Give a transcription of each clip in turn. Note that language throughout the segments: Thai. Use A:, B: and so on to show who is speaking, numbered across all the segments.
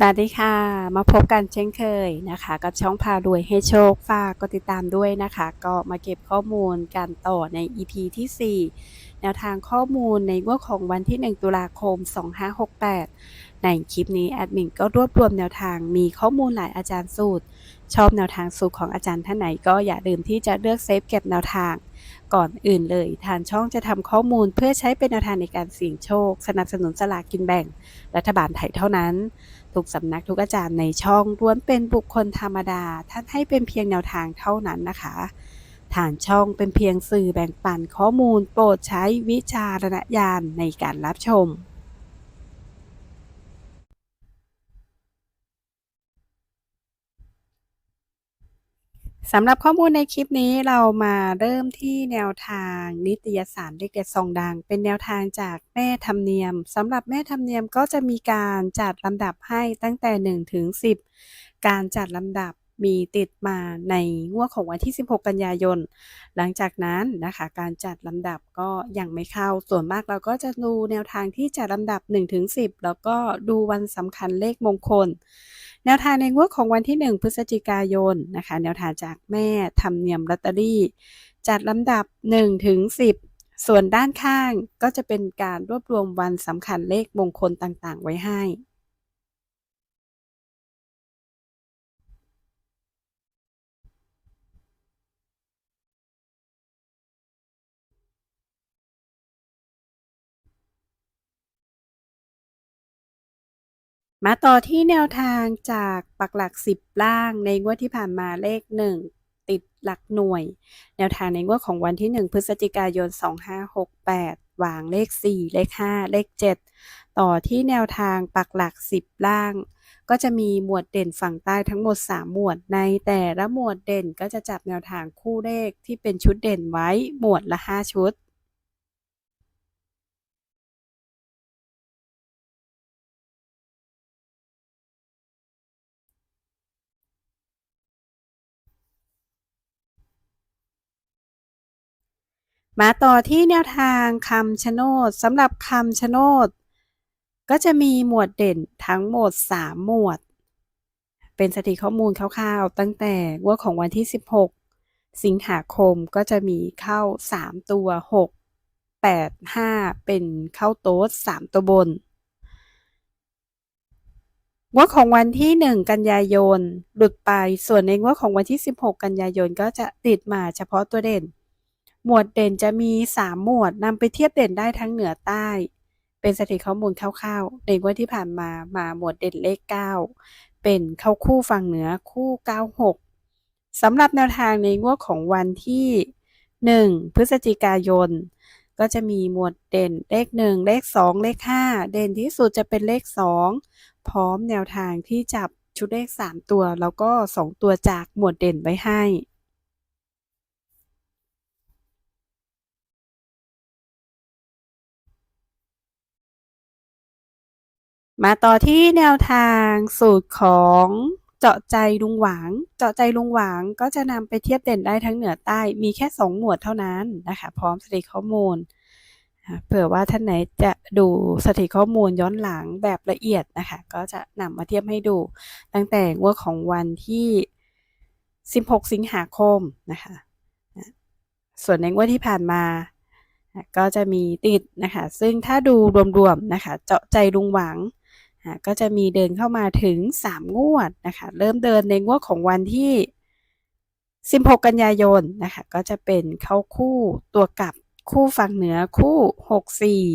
A: สวัสดีค่ะ มาพบกันเช่นเคยนะคะ กับช่องพารวยให้โชคฝากกดติดตามด้วยนะคะ ก็มาเก็บข้อมูลกันต่อใน EP ที่4 แนวทางข้อมูลในงวดของวันที่ 1 ตุลาคม 2568 ในคลิปนี้แอดมินก็รวบรวมแนวทางมีข้อมูลหลายอาจารย์สูตร ชอบแนวทางสูตรของอาจารย์ท่านไหนก็อย่าลืมที่จะเลือกเซฟเก็บแนวทางก่อนอื่นเลยทางช่องจะทำข้อมูลเพื่อใช้เป็นแนวทางในการเสี่ยงโชค สนับสนุนสลากกินแบ่ง รัฐบาลไทยเท่านั้น ทุกสำนักทุกอาจารย์ในช่องล้วนเป็นบุคคลธรรมดา ท่านให้เป็นเพียงแนวทางเท่านั้นนะคะ ฐานช่องเป็นเพียงสื่อแบ่งปันข้อมูล โปรดใช้วิจารณญาณในการรับชม สำหรับข้อมูลในคลิปนี้เรามาเริ่มที่แนวทางนิตยสารเลขเด็ดซองดัง เป็นแนวทางจากแม่ธรรมเนียมสำหรับแม่ธรรมเนียมก็จะมีการจัดลำดับให้ตั้งแต่1ถึง10 การจัดลำดับมีติดมาในงวดของวันที่ 16 กันยายน หลังจากนั้นนะคะ การจัดลำดับก็ยังไม่เข้า ส่วนมากเราก็จะดูแนวทางที่จัดลำดับ1ถึง10 แล้วก็ดูวันสำคัญเลขมงคล แนวทางในงวดของวันที่ 1 พฤศจิกายนนะคะ แนวทางจากแม่ทำเนียมลอตเตอรี่ จัดลำดับ1ถึง10 ส่วนด้านข้างก็จะเป็นการรวบรวมวันสำคัญเลขมงคลต่างๆ ไว้ให้ มาต่อที่แนวทางจากปักหลัก 10 ล่างในงวดที่ผ่านมาเลข 1 ติดหลักหน่วย แนวทางในงวดของวันที่ 1 พฤศจิกายน 2568 วางเลข 4 เลข 5 เลข 7 ต่อที่แนวทางปักหลัก 10 ล่าง ก็จะมีหมวดเด่นฝั่งใต้ทั้งหมด 3 หมวด ในแต่ละหมวดเด่นก็จะจับแนวทางคู่เลขที่เป็นชุดเด่นไว้หมวดละ 5 ชุด มาต่อที่แนวทางคำชะโนดสำหรับคำชะโนดก็จะมีหมวดเด่นทั้งหมด 3 หมวด เป็นสถิติข้อมูลคร่าวๆ ตั้งแต่งวดของวันที่ 16 สิงหาคมก็จะมีเข้า 3 ตัว 6 8 5 เป็นเข้าโต๊ด 3 ตัวบนงวดของวันที่ 1 กันยายนหลุดไปส่วนในงวดของวันที่ 16 กันยายนก็จะติดมาเฉพาะตัวเด่น หมวดเด่นจะมี 3 หมวดนำไปเทียบเด่นได้ทั้งเหนือใต้ เป็นสถิติข้อมูลคร่าวๆในงวดที่ผ่านมามาหมวดเด่นเลข 9 เป็นเข้าคู่ฝั่งเหนือคู่ 96สำหรับแนวทางในงวดของวันที่ 1 พฤศจิกายน ก็จะมีหมวดเด่นเลข 1 เลข 2 เลข 5 เด่นที่สุดจะเป็นเลข 2 พร้อมแนวทางที่จับชุดเลข 3 ตัว แล้วก็ 2 ตัวจากหมวดเด่นไว้ให้ มาต่อที่แนวทางสูตรของเจาะใจลุงหวาง เจาะใจลุงหวางก็จะนำไปเทียบเด่นได้ทั้งเหนือใต้ มีแค่ 2 หมวดเท่านั้นนะคะ พร้อมสถิติข้อมูล เผื่อว่าท่านไหนจะดูสถิติข้อมูลย้อนหลังแบบละเอียดนะคะ ก็จะนำมาเทียบให้ดู ตั้งแต่งวดของวันที่ 16 สิงหาคมนะคะ ส่วนในงวดที่ผ่านมาก็จะมีติดนะคะ ซึ่งถ้าดูรวมๆนะคะ เจาะใจลุงหวัง ก็จะมีเดินเข้ามาถึง 3 งวดนะคะเริ่มเดินในงวดของวันที่ 16 กันยายนนะคะก็จะเป็นเข้าคู่ตัวกับคู่ฝั่งเหนือคู่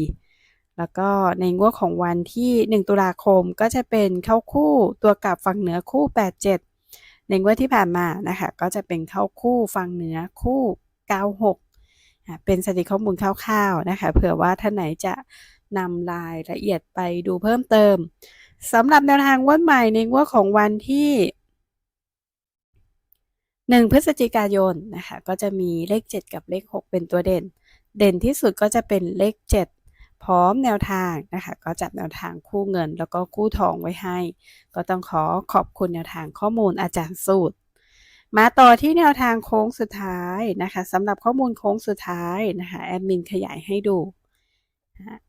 A: 64 แล้วก็ในงวดของวันที่ 1 ตุลาคมก็จะเป็นเข้าคู่ตัวกับฝั่งเหนือคู่ 87 ในงวดที่ผ่านมานะคะก็จะเป็นเข้าคู่ฝั่งเหนือคู่ 96 เป็นสถิติข้อมูลคร่าวๆนะคะเผื่อว่าท่านไหนจะ นำรายละเอียดไปดูเพิ่มเติมสำหรับแนวทางงวดใหม่ในงวดของวันที่ 1 พฤศจิกายนนะคะก็จะมีเลข 7 กับเลข 6 เป็นตัวเด่น เด่นที่สุดก็จะเป็นเลข 7 พร้อมแนวทางนะคะก็จับแนวทางคู่เงิน แล้วก็คู่ทองไว้ให้ ก็ต้องขอขอบคุณแนวทางข้อมูลอาจารย์สูตร มาต่อที่แนวทางโค้งสุดท้ายนะคะสำหรับข้อมูลโค้งสุดท้ายนะคะแอดมินขยายให้ดู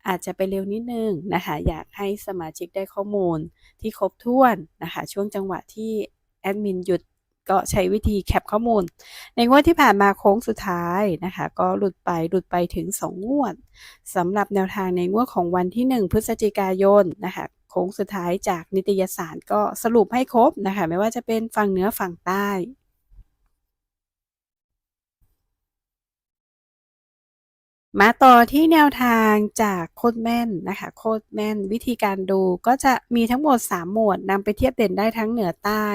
A: อาจจะไปเร็วนิดนึงนะคะอยากให้สมาชิกได้ข้อมูลที่ครบถ้วนนะคะช่วงจังหวะที่แอดมินหยุดก็ใช้วิธีแคปข้อมูล ในงวดที่ผ่านมาโค้งสุดท้ายนะคะ ก็หลุดไปหลุดไปถึง 2 งวดสำหรับแนวทางในงวดของวันที่ 1 พฤศจิกายนนะคะโค้งสุดท้ายจากนิตยสารก็สรุปให้ครบนะคะ ไม่ว่าจะเป็นฝั่งเหนือฝั่งใต้ มาต่อที่แนวทางจากโคดแม่นนะคะโคดแม่นวิธีการดูก็จะมีทั้งหมด 3 หมวดนำไปเทียบเด่นได้ทั้งเหนือใต้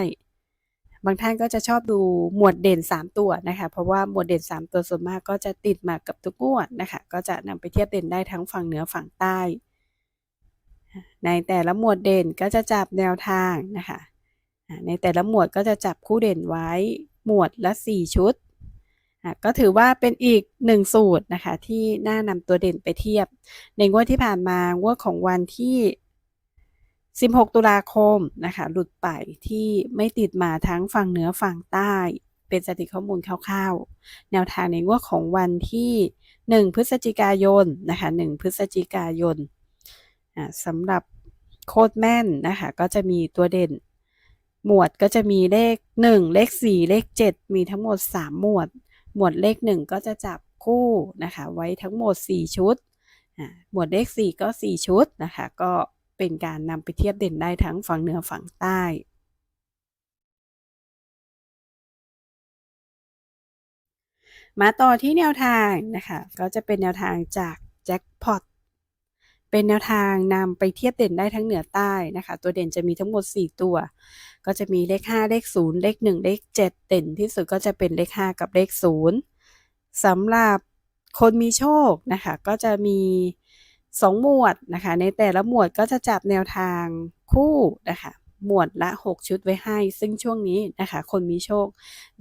A: บางท่านก็จะชอบดูหมวดเด่น 3 ตัวนะคะเพราะว่าหมวดเด่น 3 ตัวส่วนมากก็จะติดมากับทุกงวดนะคะก็จะนำไปเทียบเด่นได้ทั้งฝั่งเหนือฝั่งใต้ ในแต่ละหมวดเด่นก็จะจับแนวทางนะคะในแต่ละหมวดก็จะจับคู่เด่นไว้หมวดละ 4 ชุด ก็ถือว่าเป็นอีกหนึ่งสูตรนะคะ ที่น่านำตัวเด่นไปเทียบ ในงวดที่ผ่านมางวดของวันที่ 16 ตุลาคมนะคะ หลุดไปที่ไม่ติดมาทั้งฝั่งเหนือฝั่งใต้ เป็นสถิติข้อมูลคร่าวๆ แนวทางในงวดของวันที่ 1 พฤศจิกายนนะคะ 1 พฤศจิกายนสำหรับโคดแม่นนะคะ ก็จะมีตัวเด่น หมวดก็จะมีเลข 1 เลข 4 เลข 7 มีทั้งหมด 3 หมวด หมวดเลข 1 ก็จะจับคู่นะคะ ไว้ทั้งหมด 4 ชุด หมวดเลข 4 ก็ 4 ชุดนะคะ ก็เป็นการนำไปเทียบเด่นได้ทั้งฝั่งเหนือฝั่งใต้มาต่อที่แนวทางนะคะ ก็จะเป็นแนวทางจากแจ็คพอต เป็นแนวทางนำไปเทียบเด่นได้ทั้งเหนือใต้นะคะ ตัวเด่นจะมีทั้งหมด 4 ตัว ก็จะมีเลข 5 เลข 0 เลข 1 เลข 7 เด่นที่สุดก็จะเป็นเลข 5 กับเลข 0สำหรับคนมีโชคนะคะ ก็จะมี 2 หมวดนะคะ ในแต่ละหมวดก็จะจับแนวทางคู่นะคะหมวดละ 6 ชุดไว้ให้ ซึ่งช่วงนี้นะคะ คนมีโชค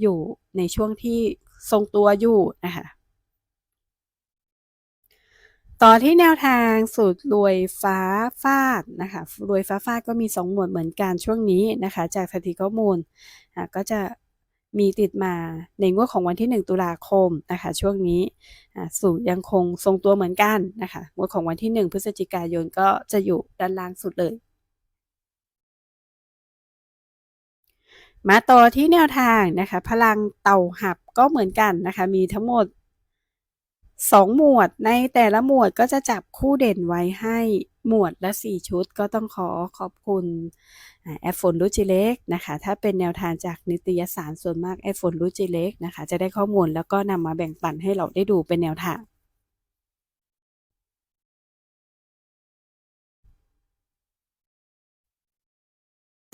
A: อยู่ในช่วงที่ทรงตัวอยู่นะคะ ต่อที่แนวทางสูตรรวยฟ้าฟาดนะคะรวยฟ้าฟาดก็มี 2 หมวดเหมือนกันช่วงนี้นะคะ จากสถิติข้อมูลก็จะมีติดมาในงวดของวันที่ 1 ตุลาคมนะคะช่วงนี้สูตรยังคงทรงตัวเหมือนกันนะคะงวดของวันที่ 1 พฤศจิกายนก็จะอยู่ด้านล่างสุดเลยมาต่อที่แนวทางนะคะ พลังเต่าหับก็เหมือนกันนะคะ มีทั้งหมด สองหมวดในแต่ละหมวดก็จะจับคู่เด่นไว้ให้หมวดละ 4 ชุดก็ต้องขอขอบคุณแอฟฝนรูจิเล็กนะคะ ถ้าเป็นแนวทางจากนิตยสารส่วนมากแอฟฝนรูจิเล็กนะคะ จะได้ข้อมูลแล้วก็นำมาแบ่งปันให้เราได้ดูเป็นแนวทาง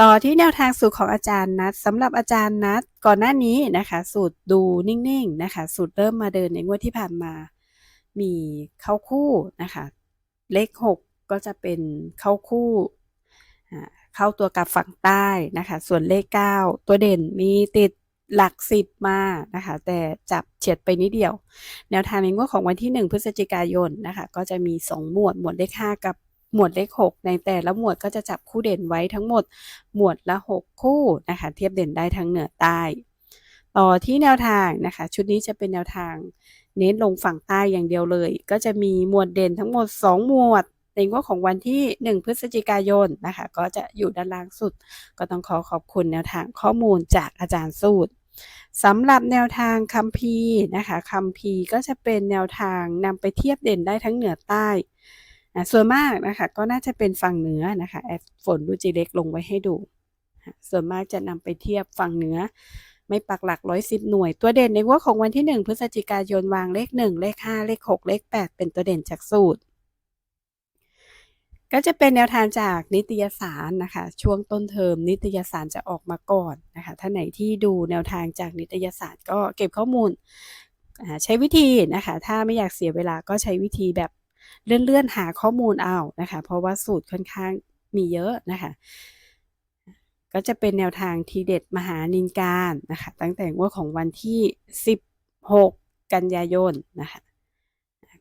A: ต่อที่แนวทางสูตรของอาจารย์นัดสำหรับอาจารย์นัดก่อนหน้านี้นะคะ สูตรดูนิ่งๆนะคะ สูตรเริ่มมาเดินในงวดที่ผ่านมา มีเข้าคู่นะคะ เลข 6 ก็จะเป็นเข้าคู่เข้าตัวกับฝั่งใต้นะคะ ส่วนเลข 9 ตัวเด่นมีติดหลักสิบมานะคะ แต่จับเฉียดไปนิดเดียว แนวทางในงวดของวันที่ 1 พฤศจิกายนนะคะ ก็จะมี 2 หมวดหมวดเลข 5 กับ หมวดเลข 6 ในแต่ละหมวดก็จะจับคู่เด่นไว้ทั้งหมด หมวดละ 6 คู่นะคะ เทียบเด่นได้ทั้งเหนือใต้ ต่อที่แนวทางนะคะ ชุดนี้จะเป็นแนวทาง เน้นลงฝั่งใต้อย่างเดียวเลย ก็จะมีหมวดเด่นทั้งหมด 2 หมวดในงวดของวันที่ 1 พฤศจิกายนนะคะ ก็จะอยู่ด้านล่างสุด ก็ต้องขอขอบคุณแนวทางข้อมูลจากอาจารย์สูตรสำหรับแนวทางคัมภีร์นะคะคัมภีร์ก็จะเป็นแนวทางนำไปเทียบเด่นได้ทั้งเหนือใต้ ส่วนมากนะคะก็น่าจะเป็นฝั่งเหนือนะคะแอดฝนดูจีเล็กลงไว้ให้ดู ส่วนมากจะนำไปเทียบฝั่งเหนือ ไม่ปักหลักร้อยสิบหน่วย ตัวเด่นในงวดของวันที่ 1 พฤศจิกายนวางเลข 1 เลข 5 เลข 6 เลข 8 เป็นตัวเด่นจากสูตร ก็จะเป็นแนวทางจากนิตยสารนะคะ ช่วงต้นเทอมนิตยสารจะออกมาก่อนนะคะท่านไหนที่ดูแนวทางจากนิตยสารก็เก็บข้อมูลใช้วิธีนะคะ ถ้าไม่อยากเสียเวลาก็ใช้วิธีแบบ เลื่อนๆหาข้อมูลเอานะคะ เพราะว่าสูตรค่อนข้างมีเยอะนะคะ ก็จะเป็นแนวทางทีเด็ดมหานินการนะคะ ตั้งแต่งวดของวันที่ 16 กันยายนนะคะ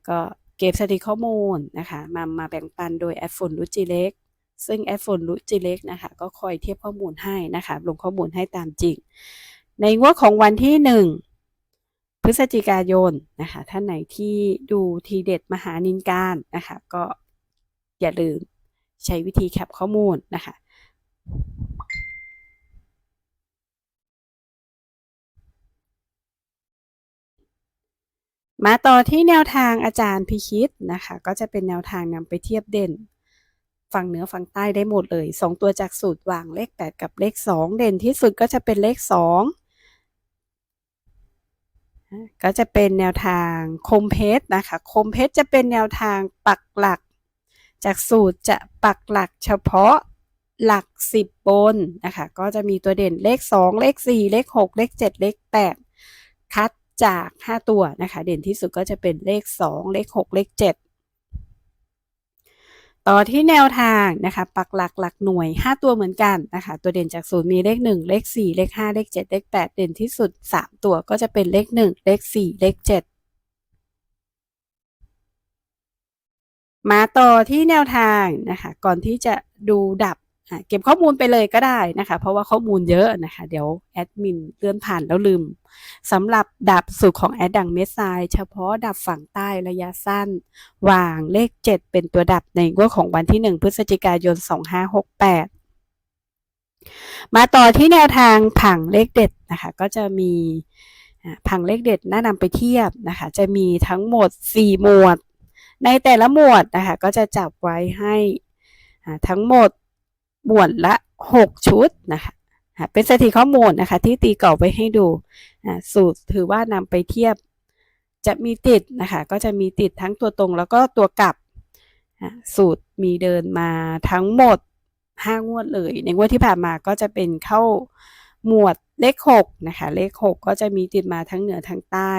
A: ก็เก็บสถิติข้อมูลนะคะมามาแบ่งปันโดยแอฟฟนรุจิเล็กซึ่งแอฟฟนรุจิเล็กนะคะ ก็คอยเทียบข้อมูลให้นะคะ ลงข้อมูลให้ตามจริง ในงวดของวันที่ 1 พฤศจิกายนนะคะท่านไหนที่ดูทีเด็ดมหานินการนะคะก็อย่าลืมใช้วิธีแคปข้อมูลนะคะมาต่อที่แนวทางอาจารย์พิชิตนะคะ ก็จะเป็นแนวทางนำไปเทียบเด่น ฝั่งเหนือฝั่งใต้ได้หมดเลย 2 ตัวจากสูตรวางเลข 8 กับเลข 2 เด่นที่สุดก็จะเป็นเลข 2 ก็จะเป็นแนวทางคมเพชรนะคะ คมเพชรจะเป็นแนวทางปักหลัก จากสูตรจะปักหลักเฉพาะหลัก 10 บนนะคะ ก็จะมีตัวเด่นเลข 2 เลข 4 เลข 6 เลข 7 เลข 8 คัดจาก 5 ตัวนะคะ เด่นที่สุดก็จะเป็นเลข 2 เลข 6 เลข 7 ต่อที่แนวทางนะคะปักหลักหลักหน่วย 5 ตัวเหมือนกันนะคะตัวเด่นจากศูนย์มีเลข 1 เลข 4 เลข 5 เลข 7 เลข 8 เด่นที่สุด 3 ตัวก็จะเป็นเลข 1 เลข 4 เลข 7 มาต่อที่แนวทางนะคะก่อนที่จะดูดับ เก็บข้อมูลไปเลยก็ได้นะคะ เพราะว่าข้อมูลเยอะนะคะ เดี๋ยวแอดมินเลื่อนผ่านแล้วลืมสำหรับดับสูตรของแอดดังเมสไซเฉพาะดับฝั่งใต้ระยะสั้น วางเลข 7 เป็นตัวดับในงวดของวันที่ 1 พฤศจิกายน 2568 มาต่อที่แนวทางผังเลขเด็ดนะคะ ก็จะมีผังเลขเด็ดน่านำไปเทียบนะคะ จะมีทั้งหมด 4 หมวด ในแต่ละหมวดนะคะ ก็จะจับไว้ให้ทั้งหมด หมวดละ 6 ชุดนะคะเป็นสถิติข้อมูลนะคะที่ตีกรอบไว้ให้ดูสูตรถือว่านำไปเทียบจะมีติดนะคะ ก็จะมีติดทั้งตัวตรงแล้วก็ตัวกลับ สูตรมีเดินมาทั้งหมด 5 งวดเลย ในงวดที่ผ่านมาก็จะเป็นเข้าหมวดเลข6นะคะ เลข 6 ก็จะมีติดมาทั้งเหนือทั้งใต้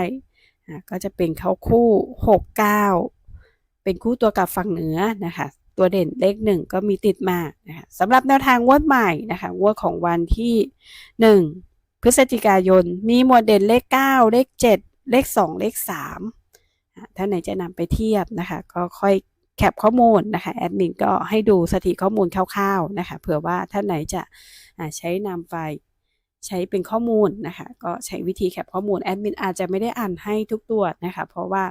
A: ก็จะเป็นเข้าคู่ 6 9 เป็นคู่ตัวกลับฝั่งเหนือนะคะ ตัวเด่นเลขหนึ่งก็มีติดมานะคะสำหรับแนวทางงวดใหม่นะคะงวดของวันที่หนึ่งพฤศจิกายน มีหมวดเด่นเลขเก้าเลขเจ็ดเลขสองเลขสามท่านไหนจะนำไปเทียบนะคะ ก็ค่อยแคปข้อมูลนะคะแอดมินก็ให้ดูสถิติข้อมูลคร่าวๆนะคะเผื่อว่าท่านไหนจะใช้นำไปใช้เป็นข้อมูลนะคะก็ใช้วิธีแคปข้อมูลแอดมินอาจจะไม่ได้อ่านให้ทุกตัวนะคะเพราะว่า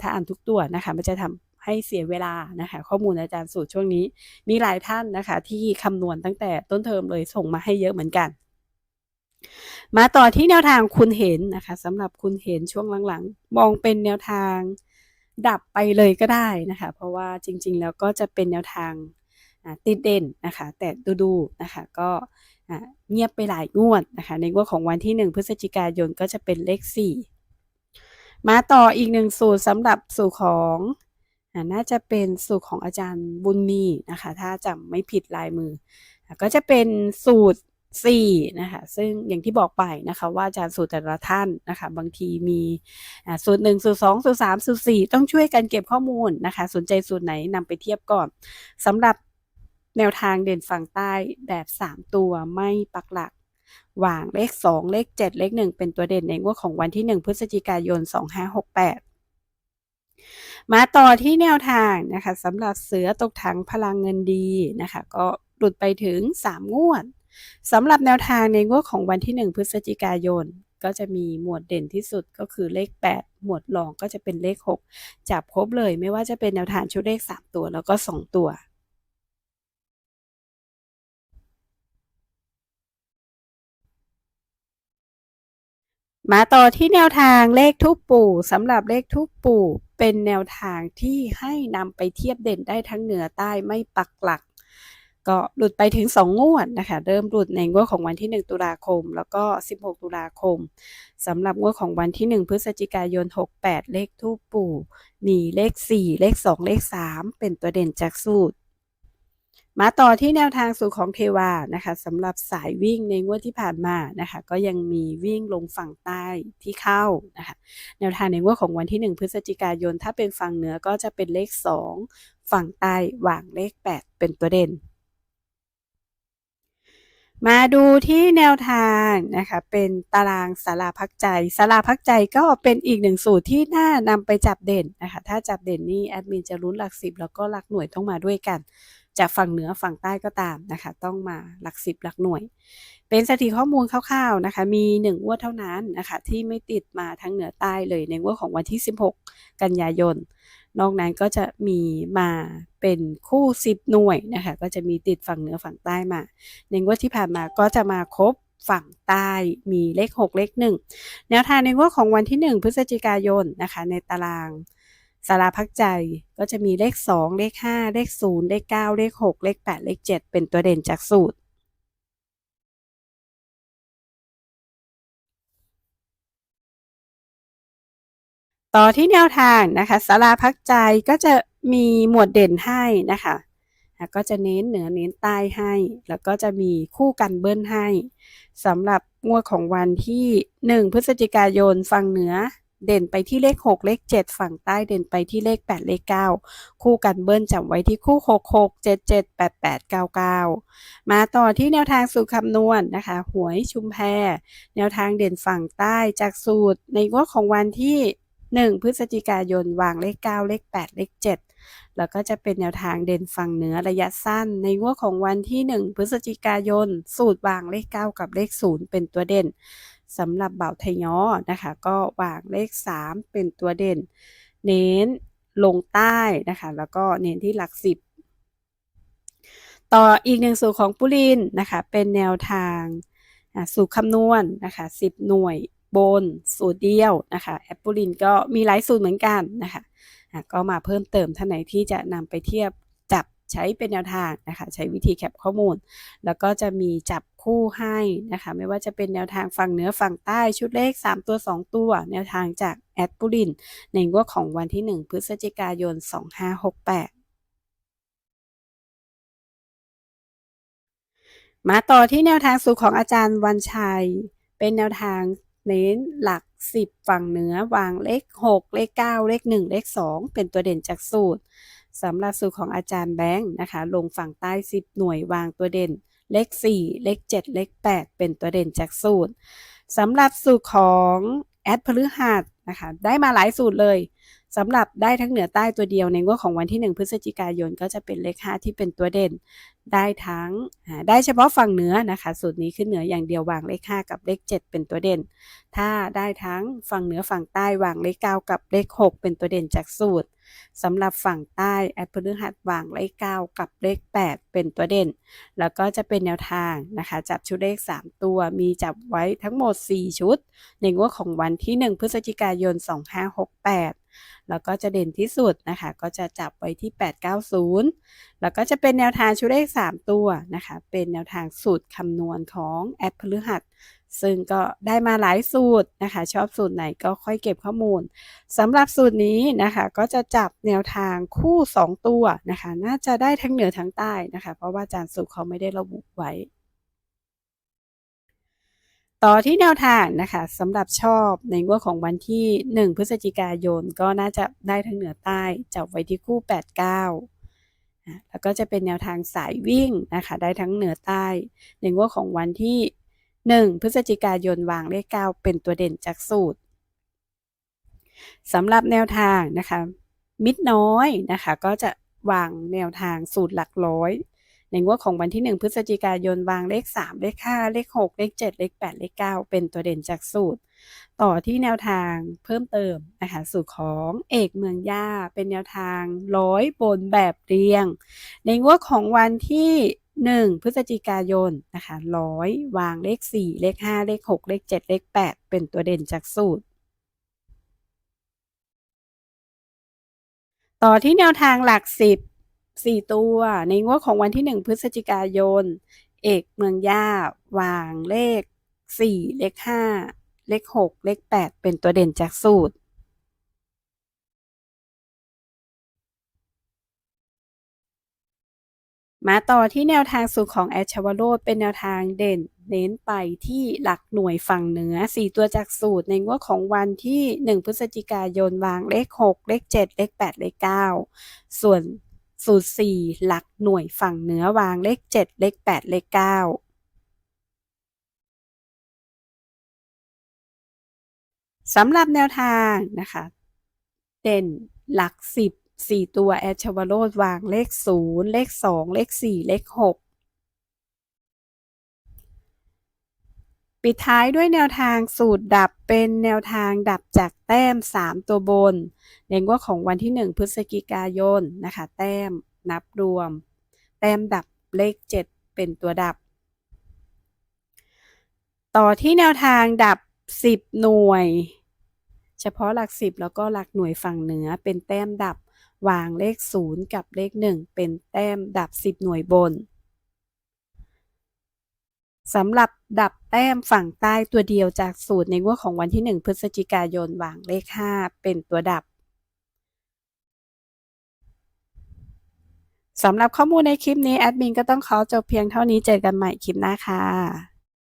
A: ถ้าอ่านทุกตัวนะคะมันจะทำ ให้เสียเวลานะคะข้อมูลอาจารย์สูตรช่วงนี้ มีหลายท่านนะคะที่คำนวณตั้งแต่ต้นเทอมเลยส่งมาให้เยอะเหมือนกัน มาต่อที่แนวทางคุณเห็นนะคะสำหรับคุณเห็นช่วงหลังๆ มองเป็นแนวทางดับไปเลยก็ได้นะคะ เพราะว่าจริง ๆ แล้วก็จะเป็นแนวทางติดเด่นนะคะ แต่ดูๆนะคะก็เงียบไปหลายงวดนะคะ ในงวดของวันที่ 1 พฤศจิกายนก็จะเป็นเลข 4 มาต่ออีกหนึ่งสูตรสำหรับสูตรของ น่าจะเป็นสูตรของอาจารย์บุญมีนะคะ ถ้าจำไม่ผิดลายมือ ก็จะเป็นสูตร4นะคะซึ่งอย่างที่บอกไปนะคะว่าอาจารย์สูตรแต่ละท่านนะคะบางทีมีสูตร1สูตร2สูตร3สูตร4ต้องช่วยกันเก็บข้อมูลนะคะ สนใจสูตรไหนนำไปเทียบก่อนสำหรับแนวทางเด่นฝั่งใต้แบบ 3 ตัวไม่ปักหลักวางเลข 2 เลข 7 เลข 1 เป็นตัวเด่นในงวดของวันที่ 1 พฤศจิกายน 2568 มาต่อที่แนวทางนะคะสำหรับเสือตกถังพลังเงินดีนะคะก็หลุดไปถึง 3 งวดสำหรับแนวทางในงวดของวันที่ 1 พฤศจิกายน ก็จะมีหมวดเด่นที่สุดก็คือเลข 8 หมวดรองก็จะเป็นเลข 6 จับครบเลยไม่ว่าจะเป็นแนวทางชุดเลข 3 ตัวแล้วก็ 2 ตัวมาต่อที่แนวทางเลขทุกปู่สำหรับเลขทุกปู่ เป็นแนวทางที่ให้นำไปเทียบเด่นได้ทั้งเหนือใต้ไม่ปักหลัก ก็หลุดไปถึง 2 งวดนะคะ เริ่มหลุดในงวดของวันที่ 1 ตุลาคม แล้วก็ 16 ตุลาคมสำหรับงวดของวันที่ 1 พฤศจิกายน 68 เลขทูปปู่ มีเลข 4 เลข 2 เลข 3 เป็นตัวเด่นจากสูตร มาต่อที่แนวทางสู่ของเทวานะคะสำหรับสายวิ่งในงวดที่ผ่านมานะคะก็ยังมีวิ่งลงฝั่งใต้ที่เข้านะคะแนวทางในงวดของวันที่ 1 พฤศจิกายน ถ้าเป็นฝั่งเหนือก็จะเป็นเลข 2 ฝั่งใต้วางเลข 8 เป็นตัวเด่น มาดูที่แนวทางนะคะเป็นตารางสาราพักใจสาราพักใจก็เป็นอีกหนึ่งสูตรที่น่านำไปจับเด่นนะคะถ้าจับเด่นนี่แอดมินจะรุ้นหลักสิบแล้วก็หลักหน่วยต้องมาด้วยกัน จะฝั่งเหนือฝั่งใต้ก็ตามนะคะ ต้องมาหลักสิบหลักหน่วย เป็นสถิติข้อมูลคร่าวๆนะคะ มีหนึ่งงวดเท่านั้นนะคะ ที่ไม่ติดมาทั้งเหนือใต้เลยในงวดของวันที่ 16 กันยายน นอกนั้นก็จะมีมาเป็นคู่ 10 หน่วยนะคะ ก็จะมีติดฝั่งเหนือฝั่งใต้มาในงวดที่ผ่านมาก็จะมาครบฝั่งใต้มีเลข 6 เลข 1 แนวทางในงวดของวันที่ 1 พฤศจิกายนนะคะ ในตาราง สาราพักใจก็จะมีเลข 2 เลข 5 เลข 0 เลข 9 เลข 6 เลข 8 เลข 7 เป็นตัวเด่นจากสูตร ต่อที่แนวทางนะคะสาราพักใจก็จะมีหมวดเด่นให้นะคะ ก็จะเน้นเหนือเน้นใต้ให้ แล้วก็จะมีคู่กันเบิ้ลให้สำหรับงวดของวันที่ 1 พฤศจิกายนฝั่งเหนือ เด่นไปที่เลข 6 เลข 7 ฝั่งใต้เด่นไปที่เลข 8 เลข 9 คู่กันเบิ้ลจับไว้ที่คู่ 6 6 7 7 8 8 9 9 มาต่อที่แนวทางสูตรคำนวณนนะคะ หวยชุมแพ แนวทางเด่นฝั่งใต้จากสูตร ในงวดของวันที่ 1 พฤศจิกายนวางเลข 9 เลข 8 เลข 7 แล้วก็จะเป็นแนวทางเด่นฝั่งเหนือระยะสั้น ในงวดของวันที่ 1 พฤศจิกายน สูตรวางเลข 9 กับเลข 0 เป็นตัวเด่น สำหรับเบาไทยย้อนะคะ ก็วางเลข 3 เป็นตัวเด่น เน้นลงใต้นะคะ แล้วก็เน้นที่หลักสิบต่ออีกหนึ่งสูตรของปุรินนะคะ เป็นแนวทางสูตรคำนวณนนะคะ10 หน่วยบนสูตรเดียวนะคะแอปปุรินก็มีหลายสูตรเหมือนกันนะคะก็มาเพิ่มเติมท่านไหนที่จะนำไปเทียบ ใช้เป็นแนวทางนะคะใช้วิธีแคปข้อมูล แล้วก็จะมีจับคู่ให้นะคะไม่ว่าจะเป็นแนวทางฝั่งเหนือฝั่งใต้ชุดเลข 3 ตัว 2 ตัว แนวทางจากแอดปูลินในงวดของวันที่ 1 พฤศจิกายน 2568มาต่อที่แนวทางสูตรของอาจารย์วันชัย เป็นแนวทางเน้นหลัก 10 ฝั่งเหนือวางเลข 6 เลข 9 เลข 1 เลข 2 เป็นตัวเด่นจากสูตร สำหรับสูตรของอาจารย์แบงค์นะคะ ลงฝั่งใต้ 10 หน่วยวางตัวเด่น เลข 4 เลข 7 เลข 8 เป็นตัวเด่นจากสูตรสำหรับสูตรของแอดพฤหัสนะคะ ได้มาหลายสูตรเลยสำหรับได้ทั้งเหนือใต้ตัวเดียวในงวดของวันที่ 1 พฤศจิกายนก็จะเป็นเลข 5 ที่เป็นตัวเด่น ได้ทั้งได้เฉพาะฝั่งเหนือนะคะ สูตรนี้ขึ้นเหนืออย่างเดียววางเลข 5 กับเลข 7 เป็นตัวเด่น ถ้าได้ทั้งฝั่งเหนือฝั่งใต้วางเลข 9 กับเลข 6 เป็นตัวเด่นจากสูตร สำหรับฝั่งใต้แอดพฤหัสวางเลข 9 กับเลข 8 เป็นตัวเด่น แล้วก็จะเป็นแนวทางนะคะ จับชุดเลข 3 ตัวมีจับไว้ทั้งหมด 4 ชุด ในงวดของวันที่ 1 พฤศจิกายน 2568แล้วก็จะเด่นที่สุดนะคะ ก็จะจับไว้ที่ 890 แล้วก็จะเป็นแนวทางชุดเลข 3 ตัวนะคะ เป็นแนวทางสูตรคำนวณของแอดพฤหัส ซึ่งก็ได้มาหลายสูตรนะคะ ชอบสูตรไหนก็ค่อยเก็บข้อมูลสำหรับสูตรนี้นะคะ ก็จะจับแนวทางคู่ 2 ตัวนะคะ น่าจะได้ทั้งเหนือทั้งใต้นะคะ เพราะว่าอาจารย์สูตรเขาไม่ได้ระบุไว้ ต่อที่แนวทางนะคะสำหรับชอบในงวดของวันที่ 1 พฤศจิกายน ก็น่าจะได้ทั้งเหนือใต้ จับไว้ที่คู่ 8 9แล้วก็จะเป็นแนวทางสายวิ่งนะคะ ได้ทั้งเหนือใต้ในงวดของวันที่ 1 พฤศจิกายนวางเลข 9 เป็นตัวเด่นจากสูตรสำหรับแนวทางนะคะ มิดน้อยนะคะ ก็จะวางแนวทางสูตรหลักร้อย ในงวดของวันที่ 1 พฤศจิกายนวางเลข 3 เลข 5 เลข 6 เลข 7 เลข 8 เลข 9 เป็นตัวเด่นจากสูตร ต่อที่แนวทางเพิ่มเติมนะคะสูตรของเอกเมืองย่าเป็นแนวทางร้อยบนแบบเรียง ในงวดของวันที่ 1 พฤศจิกายนนะคะร้อยวางเลข 4 เลข 5 เลข 6 เลข 7 เลข 8 เป็นตัวเด่นจากสูตร ต่อที่แนวทางหลัก 10 4 ตัว ในงวดของวันที่ 1 พฤศจิกายน เอกเมืองย่า วางเลข 4 เลข 5 เลข 6 เลข 8 เป็นตัวเด่นจากสูตร มาต่อที่แนวทางสูตรของแอชวโรดเป็นแนวทางเด่น เน้นไปที่หลักหน่วยฝั่งเหนือ 4 ตัวจากสูตรในงวดของวันที่ 1 พฤศจิกายนวางเลข 6 เลข 7 เลข 8 เลข 9 ส่วนสูตร 4 หลักหน่วยฝั่งเหนือวางเลข 7 เลข 8 เลข 9สำหรับแนวทางนะคะ เด่นหลัก10 สี่ตัวแอดชวโรดวางเลขศูนย์เลขสองเลขสี่เลขหกปิดท้ายด้วยแนวทางสูตรดับเป็นแนวทางดับจากแต้ม 3 ตัวบน ในงวดของวันที่ 1 พฤศจิกายนนะคะ แต้มนับรวม แต้มดับเลข 7 เป็นตัวดับ ต่อที่แนวทางดับ 10 หน่วย เฉพาะหลัก 10 แล้วก็หลักหน่วยฝั่งเหนือเป็นแต้มดับ วางเลข 0 กับเลข 1 เป็นแต้มดับ 10 หน่วยบนสำหรับดับแต้มฝั่งใต้ตัวเดียวจากสูตรในงวดของวันที่ 1 พฤศจิกายนวางเลข 5 เป็นตัวดับสำหรับข้อมูลในคลิปนี้ แอดมินก็ต้องขอจบเพียงเท่านี้เจอกันใหม่คลิปหน้าค่ะ